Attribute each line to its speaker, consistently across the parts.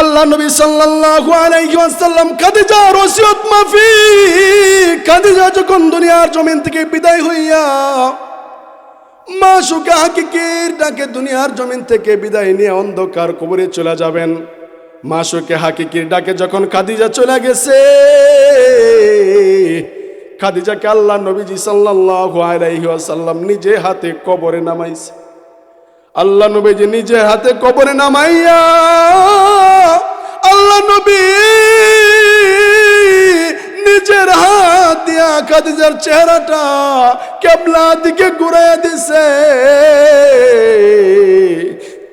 Speaker 1: আল্লাহ নবী সাল্লাল্লাহু আলাইহি ওয়াসাল্লাম, খাদিজা ওসিয়ত মাফি খাদিজা যখন দুনিয়ার জমিন থেকে বিদায় হইয়া মা সুখে হাকিকির ডাকে দুনিয়ার জমিন থেকে বিদায় নিয়ে অন্ধকার কবরে চলে যাবেন। মা সুখে হাকিকির ডাকে যখন খাদিজা চলে গেছে, খাদিজাকে আল্লাহ নবীজি সাল্লাল্লাহু আলাইহি ওয়াসাল্লাম নিজে হাতে কবরে নামাইছে। আল্লাহ নবীজি নিজে হাতে কবরে নামাইয়া আল্লাহ নবী নিজের হাত দিয়া খাদিজার চেহারাটা কেবলা দিকে ঘুরাই দিছে।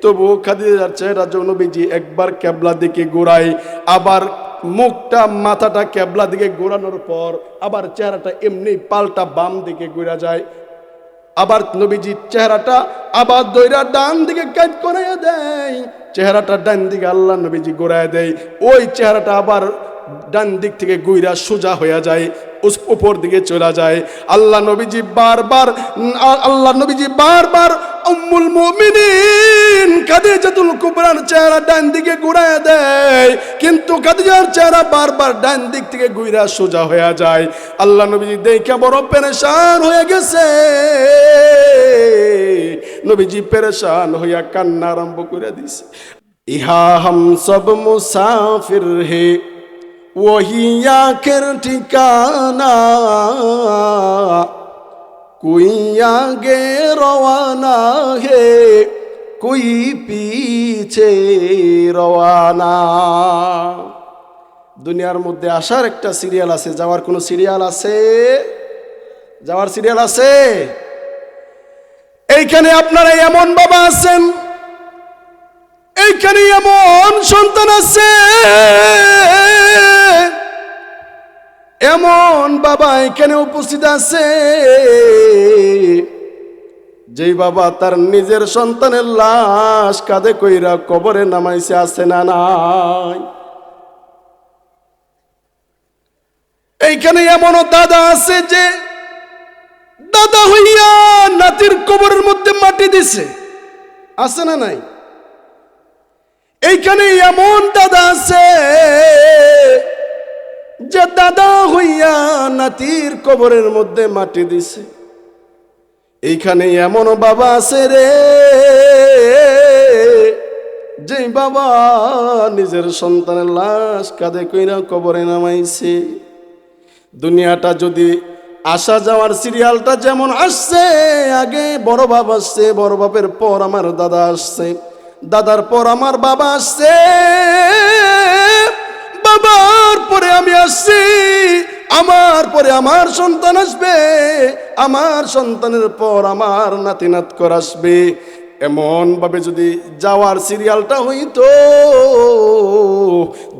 Speaker 1: তবু খাদিজার চেহারা নবীজি একবার কেবলা দিকে ঘুরাই আবার মুখটা, মাথাটা কেবলা দিকে ঘোরানোর পর আবার চেহারাটা এমনি পাল্টা বাম দিকে ঘুরা যায়। আবার নবীজির চেহারাটা আবার দৈরা ডান দিকে কাজ করাইয়া দেয়। চেহারাটা ডান দিকে আল্লাহ নবীজি গোড়ায় দেয়। ওই চেহারাটা আবার ডান দিক থেকে গুইরা সোজা হয়ে যায় উপর দিকে চলে যায়। আল্লাহ নবীজি বারবার আল্লাহ নবীজি বারবার উম্মুল মুমিনিন খাদিজাতুল কুবরার চেহারা ডান দিকে ঘুরায় দেয়, কিন্তু খাদিজার চেহারা বারবার ডান দিক থেকে ঘুরা সোজা হয়ে যায়। আল্লাহ নবীজি দেখে বড় পেরেশান হয়ে গেছে। নবীজি পেরেশান হইয়া কান্না আরম্ভ করে দিছে। ইহা হাম সব মুসাফির হে, ওহি আখের ঠিকানা। कोई आगे रवाना है कोई पीछे রওয়ানা দুনিয়ার মধ্যে আসার একটা সিরিয়াল আছে যাওয়ার কোনো সিরিয়াল আছে যাওয়ার সিরিয়াল আছে এইখানে আপনারা এমন বাবা আছেন এইখানে এমন সন্তান আছে এমন বাবা এখানে উপস্থিত আছে? যে বাবা তার নিজের সন্তানের লাশ কাঁধে কইরা কবরে নামাইছে, আছে না নাই? এইখানে এমনও দাদা আছে যে দাদা হইয়া নাতির কবরের মধ্যে মাটি দিছে, আছে না নাই? এইখানে এমন দাদা আছে যে দাদা নাতির কবরের মধ্যে মাটি দিছে। এইখানে এমন বাবা আছে রে যে বাবা নিজের সন্তানের লাশ কাঁধে কইরা কবরে নামাইছে। দুনিয়াটা যদি আসা যাওয়ার সিরিয়ালটা যেমন আসছে, আগে বড় বাপ আসছে, বড় বাপের পর আমার দাদা আসছে, দাদার পর আমার বাবা আসছে, বাবার পরে আমি আসছি আমার পরে আমার সন্তান আসবে, আমার সন্তানের পর আমার নাতি নাত কর আসবে। এমন ভাবে যদি যাওয়ার সিরিয়ালটা হইতো,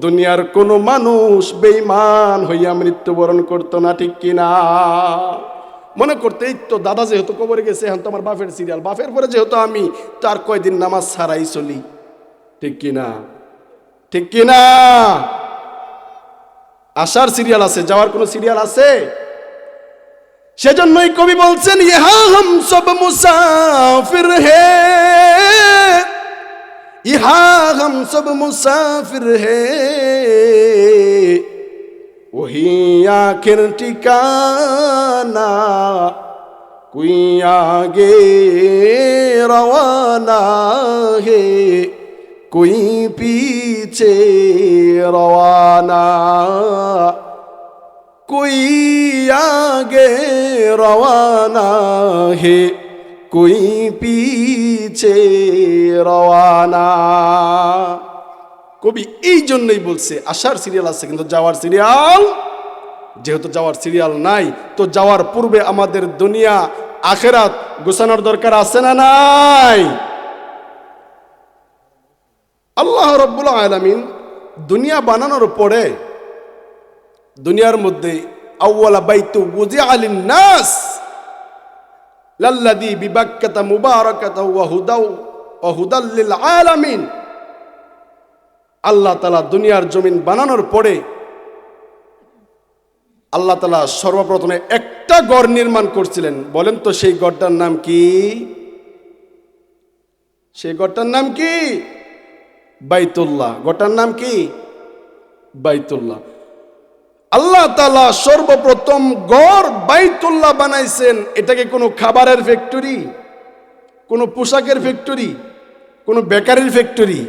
Speaker 1: দুনিয়ার কোনো মানুষ বেইমান হইয়া মৃত্যুবরণ করতো না, ঠিক কিনা মনে করতে, এই তো দাদা যেহেতু কবরে গেছে, এখন তো আমার বাপের সিরিয়াল। বাপের পরে যেহেতু আমি, তার কয়দিন নামাজ ছাড়াই চলি, ঠিক কিনা ঠিক কিনা আসার সিরিয়াল আছে, যাওয়ার কোনো সিরিয়াল আছে? সেজন্যই কবি বলছেন, ইহা হম সব মুসাফির হে। ইহা হম সব মুসাফির হে। ওহি আখের ঠিকানা, কুই আগে রওয়ানা হে। কুই পি চে রওয়ানা। কুই আগে রওয়ানা হে? কই পিছে রওয়ানা। কবি এই জন্যই বলছে, আসার সিরিয়াল আছে কিন্তু যাওয়ার সিরিয়াল যেহেতু যাওয়ার সিরিয়াল নাই, তো যাওয়ার পূর্বে আমাদের দুনিয়া, আখেরাত গোছানোর দরকার আছে না নাই? আল্লাহ রব্বুল আলামিন দুনিয়া বানানোর পরে দুনিয়ার মধ্যে আউ্বালা বাইতু বুঝে আলিন নাস লাল্লাদি বিবাক্কাতা মুবারাকাতা ওয়া হুদাউ আলামিন আল্লাহ তালা দুনিয়ার জমিন বানানোর পরে আল্লাহ তালা সর্বপ্রথমে একটা গড় নির্মাণ করছিলেন। বলেন তো সেই গড়টার নাম কি? সেই গড়টার নাম কি? বাইতুল্লাহ। গোটার নাম কি? বাইতুল্লাহ। আল্লাহ তালা সর্বপ্রথম গড় বাইতুল্লাহ বানাইছেন। এটাকে কোনো খাবারের ফ্যাক্টরি কোনো পোশাকের ফ্যাক্টরি কোনো বেকারির ফ্যাক্টরি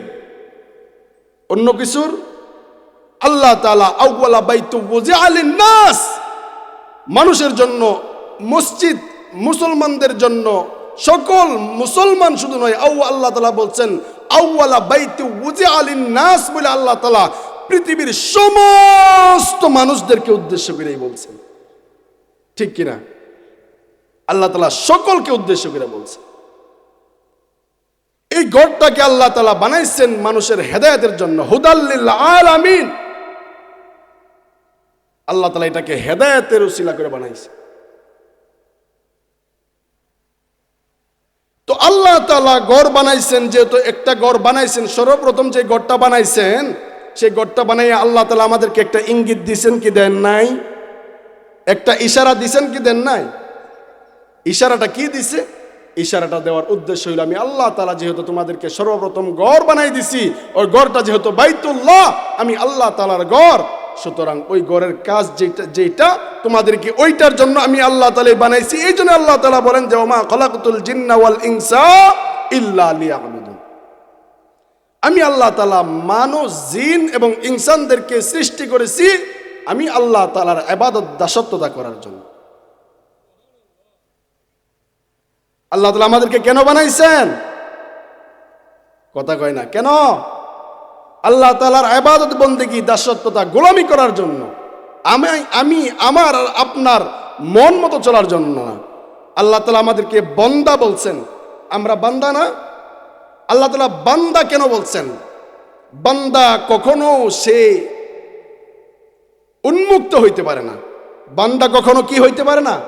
Speaker 1: অন্য কিছুর? আল্লাহ তালা আউ্লা বাইতু বুঝে আলিন নাস মানুষের জন্য, মসজিদ মুসলমানদের জন্য, সকল মুসলমান শুধু নয় আউ আল্লাহ তালা বলছেন আউ্লা বাইতু বুঝে আলিন নাস বলে আল্লাহ তালা পৃথিবীর সমস্ত মানুষদেরকে উদ্দেশ্য করেই বলছেন। ঠিক কিনা আল্লাহ তালা সকলকে উদ্দেশ্য করে বলছেন। এই গড়টাকে আল্লাহ তালা বানাইছেন মানুষের হেদায়তের জন্য। হুদাল্লিল আলামিন। আল্লাহ তালা এটাকে হেদায়তের উসিলা করে বানাইছে তো আল্লাহ তালা গড় বানাইছেন, যেহেতু একটা গড় বানাইছেন, সর্বপ্রথম যে গড়টা বানাইছেন, সেই গড়টা বানাইয়া আল্লাহ তালা আমাদেরকে একটা ইঙ্গিত দিছেন কি দেন নাই? একটা ইশারা দিছেন কি দেন নাই? ইশারাটা কি দিছে? ইশারাটা দেওয়ার উদ্দেশ্য হইল, আমি আল্লাহ তালা যেহেতু তোমাদেরকে সর্বপ্রথম গড় বানাই দিছি, ওই গড়টা যেহেতু বাইতুল্লাহ, আমি আল্লাহ তালার গড়, সুতরাং ওই গড়ের কাজ যেটা যেটা তোমাদেরকে ওইটার জন্য আমি আল্লাহ তালে বানাইছি এই জন্য আল্লাহ তালা বলেন যে, ওমা খলাকুতুল জিন্না ওয়াল ইনসা আমি আল্লাহ তালা মানুষ, জিন এবং ইনসানদেরকে সৃষ্টি করেছি, আমি আল্লাহ তালার আবাদত দাসত্বতা করার জন্য। আল্লাহ তালা আমাদেরকে কেন বানাইছেন? কথা কয় না, কেন? আল্লাহ তালার আবাদত বন্দেগী দাসত্বতা গোলামি করার জন্য, আমি আমি আমার আপনার মন মতো চলার জন্য না। আল্লাহ তালা আমাদেরকে বন্দা বলছেন আমরা বান্দা না। আল্লাহ তালা বান্দা কেন বলছেন? বান্দা কখনো সে উন্মুক্ত হইতে পারে না। বান্দা কখনো কি হইতে পারে না?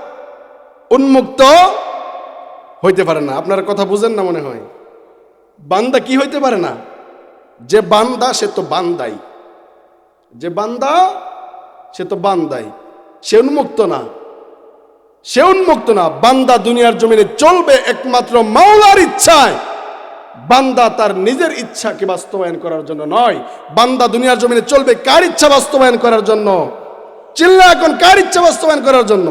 Speaker 1: উন্মুক্ত হইতে পারে না। আপনার কথা বুঝেন না মনে হয়? বান্দা কি হইতে পারে না? যে বান্দা, সে তো বান্দাই। যে বান্দা, সে তো বান্দাই। সে উন্মুক্ত না। সে উন্মুক্ত না। বান্দা দুনিয়ার জমিনে চলবে একমাত্র মাওলার ইচ্ছায়। বান্দা তার নিজের ইচ্ছাকে বাস্তবায়ন করার জন্য নয়। বান্দা দুনিয়ার জমিনে চলবে কার ইচ্ছা বাস্তবায়ন করার জন্য? চিল্লা এখন, কার ইচ্ছা বাস্তবায়ন করার জন্য?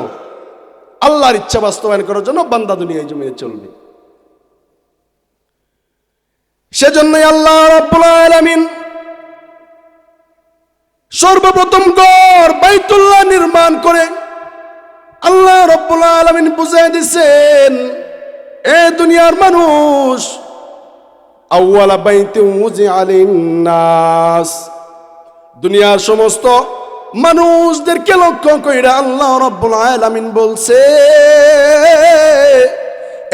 Speaker 1: আল্লাহর ইচ্ছা বাস্তবায়ন করার জন্য বান্দা দুনিয়ায় জমিনে চলবে। সেজন্যই আল্লাহ আলামিন সর্বপ্রথম গড় বাইতুল্লাহ নির্মাণ করে আল্লাহ রব্বুল আলামিন বুঝাই দিছেন, এ দুনিয়ার মানুষ, আউয়ালা বাইতে উজি নাস দুনিয়ার সমস্ত মানুষদেরকে লক্ষ্য কইরা আল্লাহ রব্বুল আলামিন বলছে,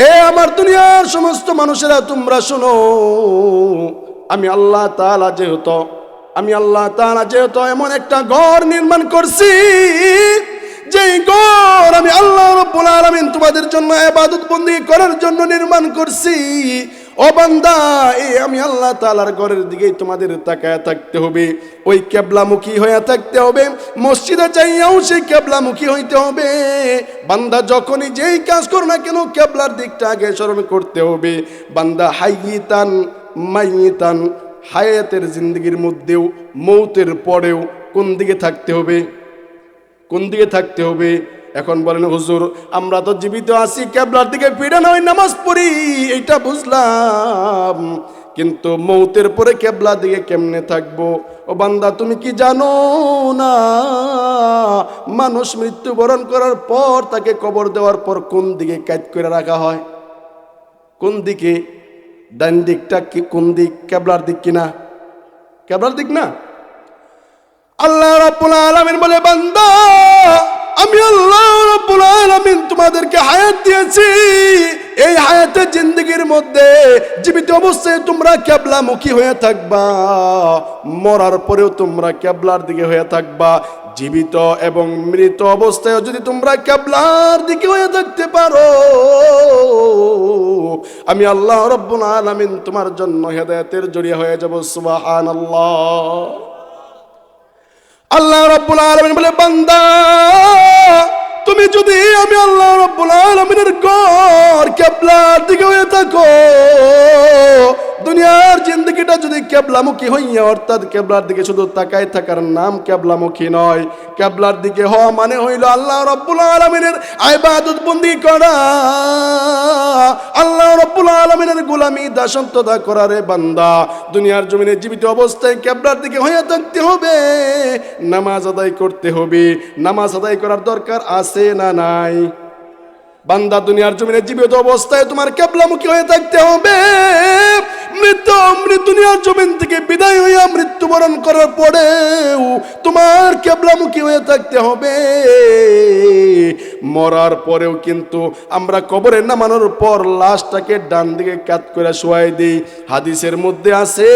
Speaker 1: এ আমার দুনিয়ার সমস্ত মানুষেরা, তোমরা শোনো, আমি আল্লাহ তাআলা যেহেতু, আমি আল্লাহ তাআলা যেহেতু এমন একটা ঘর নির্মাণ করছি যেই ঘর আমি আল্লাহ রব্বুল আলামিন তোমাদের জন্য ইবাদত বন্দী করার জন্য নির্মাণ করছি, ও বান্দা এই আমি আল্লাহ তাআলার ঘরের দিকেই তোমাদের তাকায় থাকতে হবে। ওই কেবলামুখী হয়ে থাকতে হবে, মসজিদে যাইয়াও সেই কেবলামুখী হইতে হবে। বান্দা, যখনই যেই কাজ করো না কেন, কেবলার দিকটা আগে স্মরণ করতে হবে। বান্দা হাইয়িতান মাইয়িতান হায়াতের জিন্দগির মধ্যেও, মৌতের পরেও কোন দিকে থাকতে হবে? কোন দিকে থাকতে হবে? এখন বলেন, হুজুর, আমরা তো জীবিত আছি, কেবলার দিকে ফিরে নয়, নামাজ পড়ি। এইটা বুঝলাম। কিন্তু মৌতের পরে কেবলা দিকে কেমনে থাকব? ও বান্দা, তুমি কি জানো না? মানুষ মৃত্যুবরণ করার পর তাকে কবর দেওয়ার পর কোন দিকে কাজ করে রাখা হয়? কোন দিকে? ডান দিকটা কোন দিক? কেবলার দিক কিনা? কেবলার দিক না? আল্লাহ রাব্বুল আলামিন বলে, বান্দা, আমি আল্লাহ রাব্বুল আলামিন তোমাদেরকে হায়াত দিয়েছি। এই হায়াতের জিন্দগির মধ্যে জীবিত অবস্থায় তোমরা কেবলামুখী হয়ে থাকবা। মরার পরেও তোমরা কেবলার দিকে হয়ে থাকবা। জীবিত এবং মৃত অবস্থায় যদি তোমরা কেবলার দিকে হয়ে থাকতে পারো, আমি আল্লাহ রব্বুল আলামিন তোমার জন্য হেদায়েতের জড়িয়ে হয়ে যাব। সুবহানাল্লাহ। আল্লাহ রব্বুল আলমিন বলে, বান্দা, তুমি যদি আমি আল্লাহ রব্বুল আলমিনের গড় কেবলার দিকে হয়ে থাকো দুনিয়ার জিন্দগিটা যদি কেবলামুখী হইয়া, অর্থাৎ কেবলার দিকে শুধু তাকায় থাকার নাম কেবলামুখী নয়। কেবলার দিকে হওয়া মানে হইল আল্লাহ রব্বুল আলমিনের আইবাদত বন্দি করা। আল্লাহ রব্বুল আলমিনের গোলামি দাসন্ততা করা রে বান্দা। দুনিয়ার জমিনে জীবিত অবস্থায় কেবলার দিকে হইয়া থাকতে হবে, নামাজ আদায় করতে হবে। নামাজ আদায় করার দরকার আছে না নাই? বান্দা, দুনিয়ার জমিনে জীবিত অবস্থায় তোমার কেবলামুখী হয়ে থাকতে হবে। mı মৃত্যুবরণ করার তোমার কেবলামুখী হয়ে থাকতে হবে। মরার পরেও কিন্তু আমরা কবরে নামানোর পর লাশটাকে ডান দিকে কাত করে শোয়াই দিই। হাদিসের মধ্যে আছে,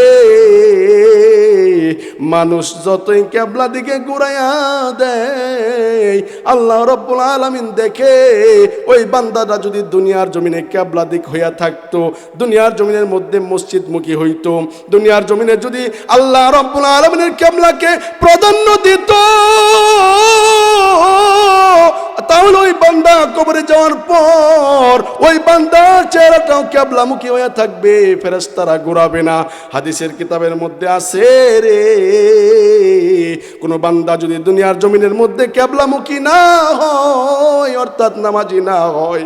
Speaker 1: মানুষ যতই কেবলা দিকে ঘুরাইয়া দেয়, আল্লাহ রব্বুল আলামিন দেখে ওই বান্দাটা যদি দুনিয়ার জমিনে কেবলা দিক হইয়া থাকতো, দুনিয়ার জমিনের মধ্যে মসজিদমুখী হইতো? দুনিয়ার জমিনে যদি আল্লাহ রব্বুল আলমিনের কেমলাকে প্রাধান্য দিত তাহলে ওই বান্দা কবরে যাওয়ার পর ওই বান্দার চেহারাটাও কেবলামুখী হয়ে থাকবে ফেরেস্তারা ঘুরাবে না। হাদিসের কিতাবের মধ্যে আছে রে, কোন বান্দা যদি দুনিয়ার জমিনের মধ্যে কেবলামুখী না হয়, অর্থাৎ নামাজি না হয়,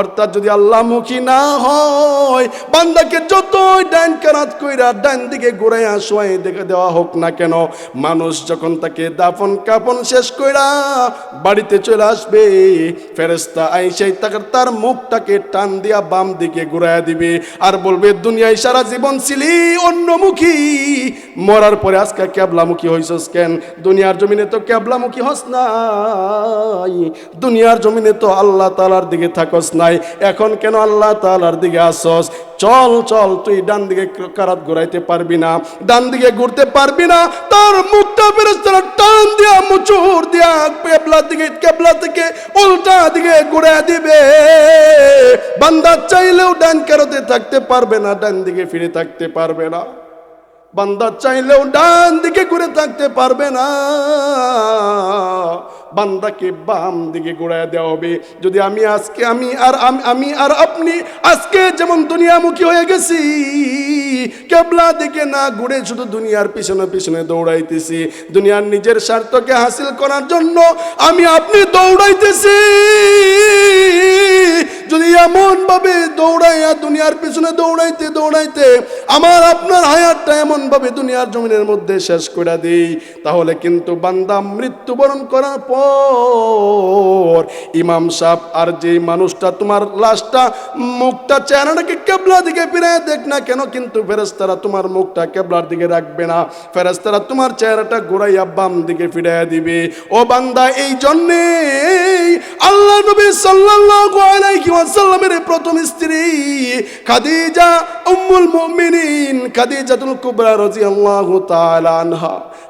Speaker 1: অর্থাৎ যদি আল্লাহমুখী না হয়, বান্দাকে যতই ডাইন কারাত কইরা ডাইন দিকে ঘুরাইয়া শোয়াই দেখে দেওয়া হোক না কেন, মানুষ যখন তাকে দাফন কাপন শেষ কইরা বাড়িতে চলে আসবে। ফেরেস্তা আইসাই তাকে তার মুখটাকে টান দিয়া বাম দিকে ঘুরাইয়া দিবে আর বলবে, দুনিয়ায় সারা জীবন ছিলি অন্যমুখী। মরার পরে আজকে ক্যাবলামুখী হইছস কেন? দুনিয়ার জমিনে তো ক্যাবলামুখী হস নাই। দুনিয়ার জমিনে তো আল্লাহ তালার দিকে থাকস নাই। এখন কেন আল্লাহ তালার দিকে আসস? চল চল, তুই ডান দিকে কারাত ঘুরাইতে পারবি না। ডান দিকে ঘুরতে পারবি না। তার মুখটা ফেরেস্তারা টান দিয়া, মুচুর দিয়া কেবলা দিকে কেবলা থেকে উল্টা দিকে ঘুরে দিবে। বান্দা চাইলেও ডান কেরোতে থাকতে পারবে না, ডান দিকে ফিরে থাকতে পারবে না। বান্দা চাইলেও ডান দিকে ঘুরে থাকতে পারবে না। বান্দাকে বাম দিকে ঘোরায় দেওয়া হবে। যদি আমি আজকে, আমি আর, আমি আমি আর আপনি আজকে যেমন দুনিয়ামুখী হয়ে গেছি, কেবলা দিকে না ঘুরে শুধু দুনিয়ার পিছনে পিছনে দৌড়াইতেছি। দুনিয়ার নিজের স্বার্থকে হাসিল করার জন্য আমি আপনি দৌড়াইতেছি। যদি এমন ভাবে দৌড়াইয়া দুনিয়ার পিছনে দৌড়াইতে দৌড়াইতে আমার আপনার হায়াতটা এমন ভাবে দুনিয়ার জমিনের মধ্যে শেষ করে দিই, তাহলে কিন্তু বান্দা মৃত্যুবরণ করার পর ইমাম সাহ আর যে মানুষটা তোমার লাশটা, মুখটা, চেহারাটাকে কেবলা দিকে ফিরে দেখ না কেন, কিন্তু ফেরেস্তারা তোমার মুখটা কেবলার দিকে রাখবে না। ফেরেস্তারা তোমার চেহারাটা ঘোরাইয়া বাম দিকে ফিরাইয়া দিবে। ও বান্দা এই জন্যে আল্লাহ নবী সাল্লাল্লাহু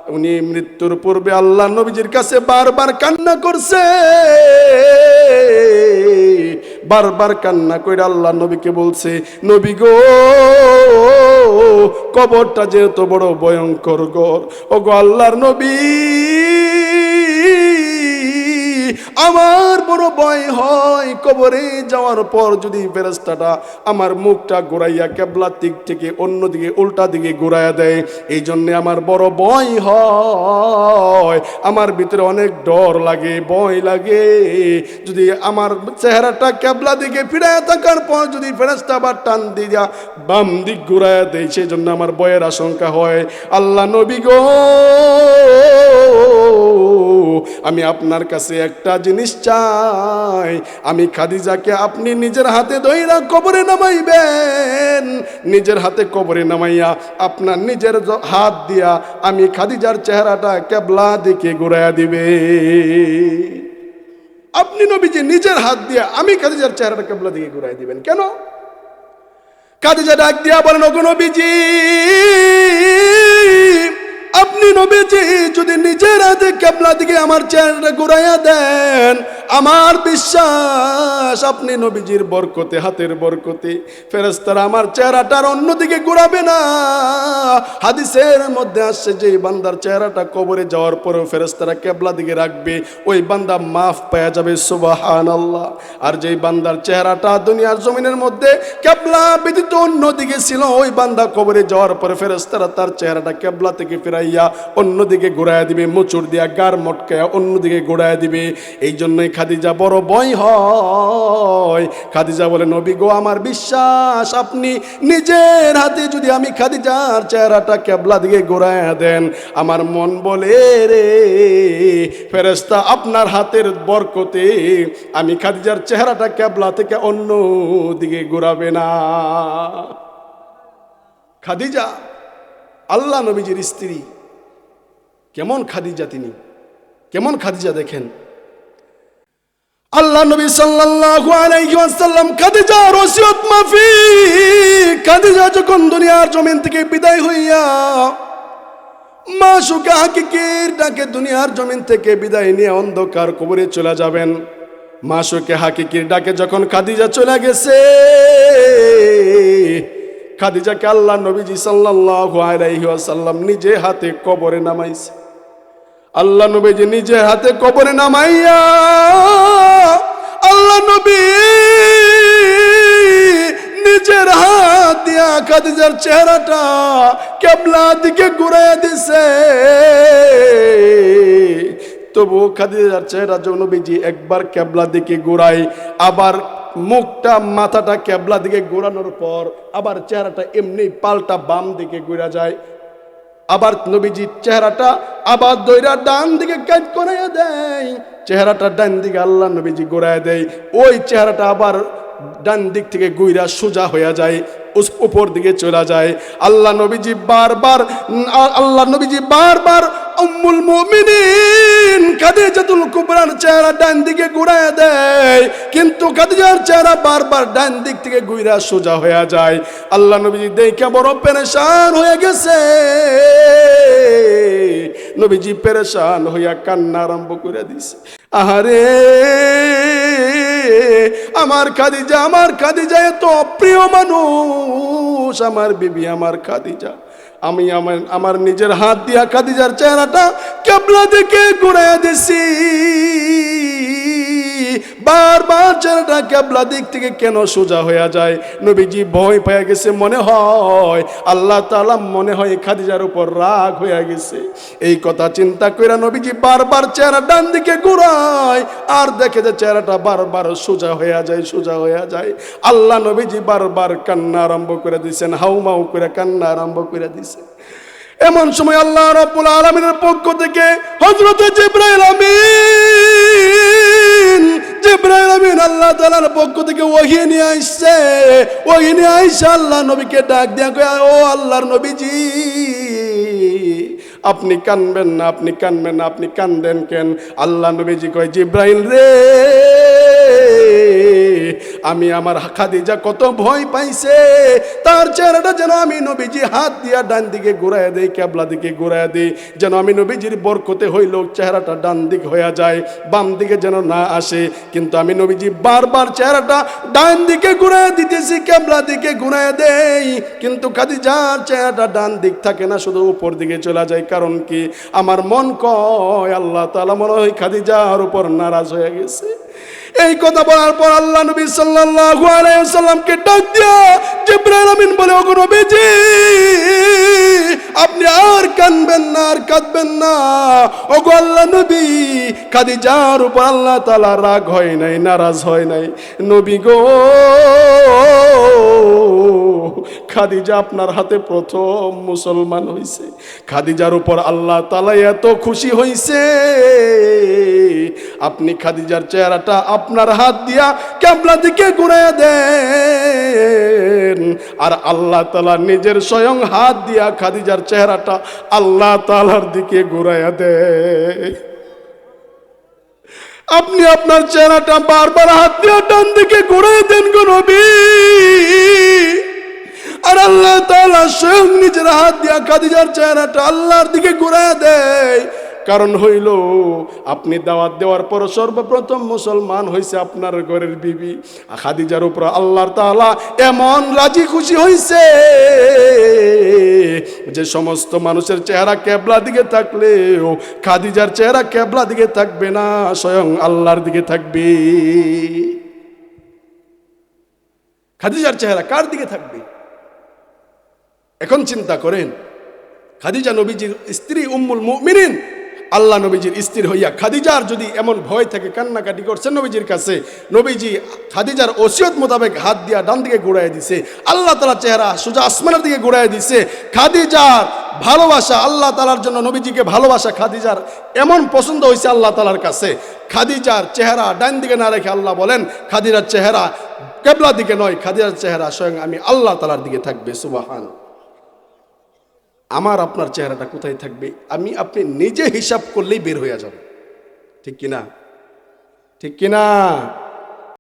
Speaker 1: উনি মৃত্যুর পূর্বে আল্লাহ নবীজির কাছে বারবার কান্না করছে। বারবার কান্না করে আল্লাহ নবীকে বলছে, নবী গো, কবরটা যেহেতু বড় ভয়ঙ্কর গর গো আল্লাহর নবী আমার বড় ভয় হয় কবরে যাওয়ার পর যদি ফেরেস্তাটা আমার মুখটা ঘুরাইয়া কেবলা দিক থেকে অন্যদিকে, উল্টা দিকে ঘুরাইয়া দেয়, এই জন্যে আমার বড় ভয় হয়। আমার ভিতরে অনেক ডর লাগে, ভয় লাগে। যদি আমার চেহারাটা কেবলা দিকে ফিরাইয়া থাকার পর যদি ফেরেস্তা আবার টান দিয়া বাম দিক ঘুরাইয়া দেয়, সেই জন্য আমার ভয়ের আশঙ্কা হয়। আল্লাহ নবী গো! আমি আপনার কাছে একটা জিনিস চাই। আমি খাদিজাকে আপনি নিজের হাতে দইরা কবরে নামাইবেন। নিজের হাতে কবরে নামাইয়া আপনার নিজের হাত দিয়া আমি খাদিজার চেহারাটা কেবলা দিকে ঘুরাইয়া দিবে। আপনি নবীজি নিজের হাত দিয়া আমি খাদিজার চেহারাটা কেবলা দিকে ঘুরাই দিবেন। কেন? খাদিজা ডাক দিয়া বলেন, ওগো নবীজি আপনি নবীজি, যদি নিজের হাতে কেবলা দিকে আমার চেহারাটা ঘুরাইয়া দেন, আমার বিশ্বাস আপনি নবীজির বরকতে, হাতের বরকতে ফেরেস্তারা আমার চেহারাটার অন্যদিকে ঘুরাবে না। হাদিসের মধ্যে আসছে যে বান্দার চেহারাটা কবরে যাওয়ার পরেও ফেরেস্তারা কেবলা দিকে রাখবে, ওই বান্দা মাফ পাওয়া যাবে সুবাহান আল্লাহ আর যেই বান্দার চেহারাটা দুনিয়ার জমিনের মধ্যে কেবলা ব্যতীত অন্যদিকে ছিল, ওই বান্দা কবরে যাওয়ার পরে ফেরেস্তারা তার চেহারাটা কেবলা থেকে ফিরাইয়া অন্যদিকে ঘুরাইয়া দিবে, মুচুর দিয়া গার মটকায়া অন্যদিকে ঘুরাইয়া দিবে। এই জন্যই খাদিজা বড় ভয় হয়। খাদিজা বলে, নবী গো, আমার বিশ্বাস, আপনি নিজের হাতে যদি আমি খাদিজার চেহারাটা কেবলা দিকে ঘোরাইয়া দেন, আমার মন বলে রে ফেরেস্তা আপনার হাতের বরকতে আমি খাদিজার চেহারাটা কেবলা থেকে অন্য দিকে ঘোরাবে না। খাদিজা, আল্লাহ নবীজির স্ত্রী। কেমন খাদিজা তিনি? কেমন খাদিজা দেখেন? আল্লাহ নবী ওয়াসাল্লাম, খাদিজা ওসিয়ত মাফি খাদিজা যখন দুনিয়ার জমিন থেকে বিদায় হইয়া মা সুখে হাকিকির ডাকে দুনিয়ার জমিন থেকে বিদায় নিয়ে অন্ধকার কবরে চলে যাবেন। মা সুখে হাকিকির ডাকে যখন খাদিজা চলে গেছে, খাদিজাকে আল্লাহ নবীজি সাল্লাল্লাহু নিজে হাতে কবরে নামাইছে। আল্লাহ নবীজি নিজে হাতে কবরে নামাইয়া আল্লাহ নবী নিজের হাত দিয়া খাদিজার চেহারাটা কেবলা দিকে ঘুরাইয়া দিছে। তবু খাদিজার চেহারা নবীজি একবার কেবলা দিকে ঘুরাই আবার মুখটা, মাথাটা ক্যাবলা দিকে ঘোরানোর পর আবার চেহারাটা এমনি পাল্টা বাম দিকে ঘুরা যায়। আবার নবীজির চেহারাটা আবার দইরা ডান দিকে কাজ করাইয়া দেয়। চেহারাটা ডান দিকে আল্লাহ নবীজি গোড়ায় দেয়। ওই চেহারাটা আবার ডান দিক থেকে গুইরা সোজা হয়ে যায় উপর দিকে চলে যায়। আল্লাহ নবীজি বারবার আল্লাহ নবীজি বারবার উম্মুল মুমিনিন খাদিজাতুল কুবরার চেহারা ডান দিকে ঘুরায় দেয়, কিন্তু খাদিজার চেহারা বারবার ডান দিক থেকে গুইরা সোজা হয়ে যায়। আল্লাহ নবীজি দেখে বড় পেরেশান হয়ে গেছে। নবীজি পেরেশান হইয়া কান্না আরম্ভ করে দিছে। আহারে, আমার খাদিজা আমার খাদিজা, এত প্রিয় মানুষ, আমার বিবি, আমার খাদিজা। আমি আমার আমার নিজের হাত দিয়া খাদিজার চেহারাটা কেবলা দিকে ঘুরে দিছি। বারবার চেহারাটা কেবলা দিক থেকে কেন সোজা হয়ে যায়? নবীজি ভয় পেয়ে গেছে, মনে হয় আল্লাহ তাআলা মনে হয় খাদিজার উপর রাগ হয়ে গেছে। এই কথা চিন্তা করে নবীজি বারবার চেহারা ডান দিকে ঘুরায়, আর দেখে যে চেহারাটা বারবার সোজা হয়ে যায়, সোজা হয়ে যায়। আল্লাহ নবীজি বারবার কান্না আরম্ভ করে দিয়েছেন হাউমাউ করে কান্না আরম্ভ করে দিয়েছেন এমন সময় আল্লাহ রাব্বুল আলামিনের পক্ষ থেকে হযরত জিবরাইল আমিন জিবরাইল আমিন আল্লাহ তাআলার পক্ষ থেকে ওহী নিয়ে আসছে। ওহী নিয়ে আইসা আল্লাহ নবীকে ডাক দিয়া কয়, ও আল্লাহর নবীজি, আপনি কানবেন না, আপনি কানবেন না, আপনি কান্দেন কেন? আল্লাহ নবীজি কয়, জিব্রাইল রে আমি আমার খাদিজা কত ভয় পাইছে। তার চেহারাটা যেন আমি নবীজি হাত দিয়া ডান দিকে ঘুরাইয়া দেই, কেবলা দিকে ঘুরাইয়া দেই। যেন আমি নবীজির বরকতে হইল চেহারাটা ডান দিক হইয়া যায়, বাম দিকে যেন না আসে। কিন্তু আমি নবীজি বারবার চেহারাটা ডান দিকে ঘুরাইয়া দিতেছি, কেবলা দিকে ঘুরাইয়া দেই। কিন্তু খাদিজার চেহারাটা ডান দিক থাকে না, শুধু উপর দিকে চলে যায়। কারণ কি? আমার মন কয়, আল্লাহ তাআলা মনে হয় খাদিজার উপর নারাজ হয়ে গেছে। এই কথা বলার পর আল্লাহ নবী সাল্লাল্লাহু আলাইহি ওয়াসাল্লামকে ডাক দিয়া জিবরাইল আমিন বলে, ওগো নবীজি! আপনি আর কানবেন না, আর কাঁদবেন না। ওগো আল্লাহ নবী, খাদিজার উপর আল্লাহ তাআলা রাগ হয় নাই, নারাজ হয় নাই। নবী গো, খাদিজা আপনার হাতে প্রথম মুসলমান হইছে। খাদিজার উপর আল্লাহ তাআলা এত খুশি হইছে। আপনি খাদিজার চেহারাটা আপনার হাত দিয়া ক্যাবলা দিকে ঘুরাইয়া দেন। আর আল্লাহ তালা নিজের স্বয়ং হাত দিয়া খাদিজার চেহারাটা আল্লাহ তালার দিকে ঘুরাইয়া দেয় আপনি আপনার চেহারাটা বারবার হাত দিয়ে ডান দিকে ঘুরাই দেন গো নবী। আর আল্লাহ তালা স্বয়ং নিজের হাত দিয়া খাদিজার চেহারাটা আল্লাহর দিকে ঘুরায় দেয়। কারণ হইল, আপনি দাওয়াত দেওয়ার পর সর্বপ্রথম মুসলমান হয়েছে আপনার ঘরের বিবি। খাদিজার উপর আল্লাহর তাআলা এমন রাজি খুশি হয়েছে যে সমস্ত মানুষের চেহারা কেবলা দিকে থাকলেও খাদিজার চেহারা কেবলা দিকে থাকবে না, স্বয়ং আল্লাহর দিকে থাকবে। খাদিজার চেহারা কার দিকে থাকবে? এখন চিন্তা করেন, খাদিজা নবীজির স্ত্রী উম্মুল মুমিনিন আল্লাহ নবীজির স্থির হইয়া খাদিজার যদি এমন ভয় থাকে, কান্নাকাটি করছেন নবীজির কাছে, নবীজি খাদিজার ওসিয়ত মোতাবেক হাত দিয়া ডান দিকে ঘুরাই দিছে, আল্লাহ তালা চেহারা সোজা আসমানের দিকে ঘুরাই দিছে। খাদিজার ভালোবাসা আল্লাহ তালার জন্য নবীজিকে ভালোবাসা খাদিজার এমন পছন্দ হয়েছে আল্লাহ তালার কাছে। খাদিজার চেহারা ডান দিকে না রেখে আল্লাহ বলেন, খাদিজার চেহারা কেবলা দিকে নয়, খাদিজার চেহারা স্বয়ং আমি আল্লাহ তালার দিকে থাকবে, সুবাহান। আমার আপনার চেহারাটা কোথায় থাকবে? আমি আপনি নিজে হিসাব করলেই বের হয়ে যাবে। ঠিক কিনা? ঠিক কিনা?